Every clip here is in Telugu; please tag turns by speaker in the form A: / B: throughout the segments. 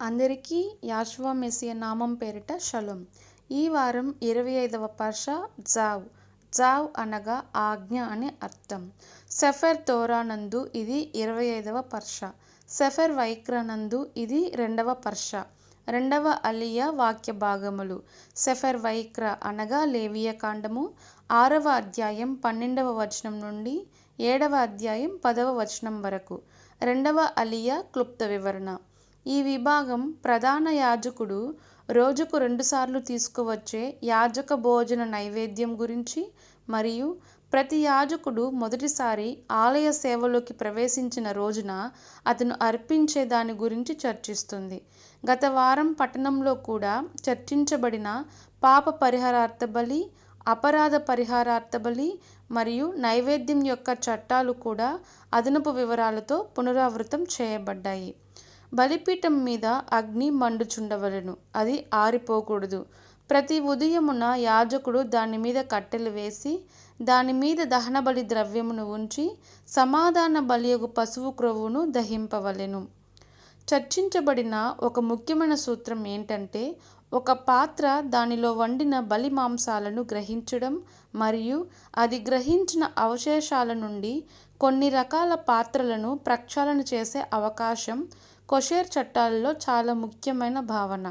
A: అందరికీ యాశ్వా మెస్సియ నామం పేరిట షలోం. ఈ వారం ఇరవై ఐదవ పర్ష జావ్. జావ్ అనగా ఆజ్ఞ అని అర్థం. సెఫర్ తోరానందు ఇది ఇరవై ఐదవ పర్ష సెఫర్ వైక్రనందు ఇది రెండవ పర్ష రెండవ అలియా వాక్య భాగములు. సెఫర్ వైక్ర అనగా లేవియ కాండము. ఆరవ అధ్యాయం పన్నెండవ వచనం నుండి ఏడవ అధ్యాయం పదవ వచనం వరకు. రెండవ అలియా క్లుప్త వివరణ. ఈ విభాగం ప్రధాన యాజకుడు రోజుకు రెండుసార్లు తీసుకువచ్చే యాజక భోజన నైవేద్యం గురించి మరియు ప్రతి యాజకుడు మొదటిసారి ఆలయ సేవలోకి ప్రవేశించిన రోజున అతను అర్పించే దాని గురించి చర్చిస్తుంది. గత వారం పట్టణంలో కూడా చర్చించబడిన పాప పరిహారార్థ బలి అపరాధ పరిహారార్థ బలి మరియు నైవేద్యం యొక్క చట్టాలు కూడా అదనపు వివరాలతో పునరావృతం చేయబడ్డాయి. బలిపీఠం మీద అగ్ని మండుచుండవలెను. అది ఆరిపోకూడదు. ప్రతి ఉదయమున యాజకుడు దాని మీద కట్టెలు వేసి దాని మీద దహనబలి ద్రవ్యమును ఉంచి సమాధాన బలియగు పశువు క్రొవ్వును దహింపవలెను. చర్చించబడిన ఒక ముఖ్యమైన సూత్రం ఏంటంటే ఒక పాత్ర దానిలో వండిన బలి మాంసాలను గ్రహించడం మరియు అది గ్రహించిన అవశేషాల నుండి కొన్ని రకాల పాత్రలను ప్రక్షాళన చేసే అవకాశం కొషేర్ చట్టాలలో చాలా ముఖ్యమైన భావన.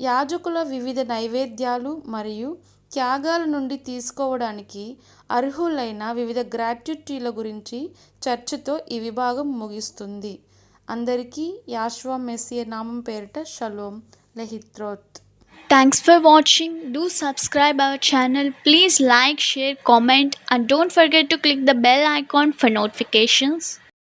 A: యాజకుల వివిధ నైవేద్యాలు మరియు త్యాగాల నుండి తీసుకోవడానికి అర్హులైన వివిధ గ్రాట్యుటీల గురించి చర్చతో ఈ విభాగం ముగిస్తుంది. అందరికీ యాష్వా మెస్సియే నామం పేరిట shalom లెహిత్రోత్
B: thanks for watching do subscribe our channel please like share comment and don't forget to click the bell icon for notifications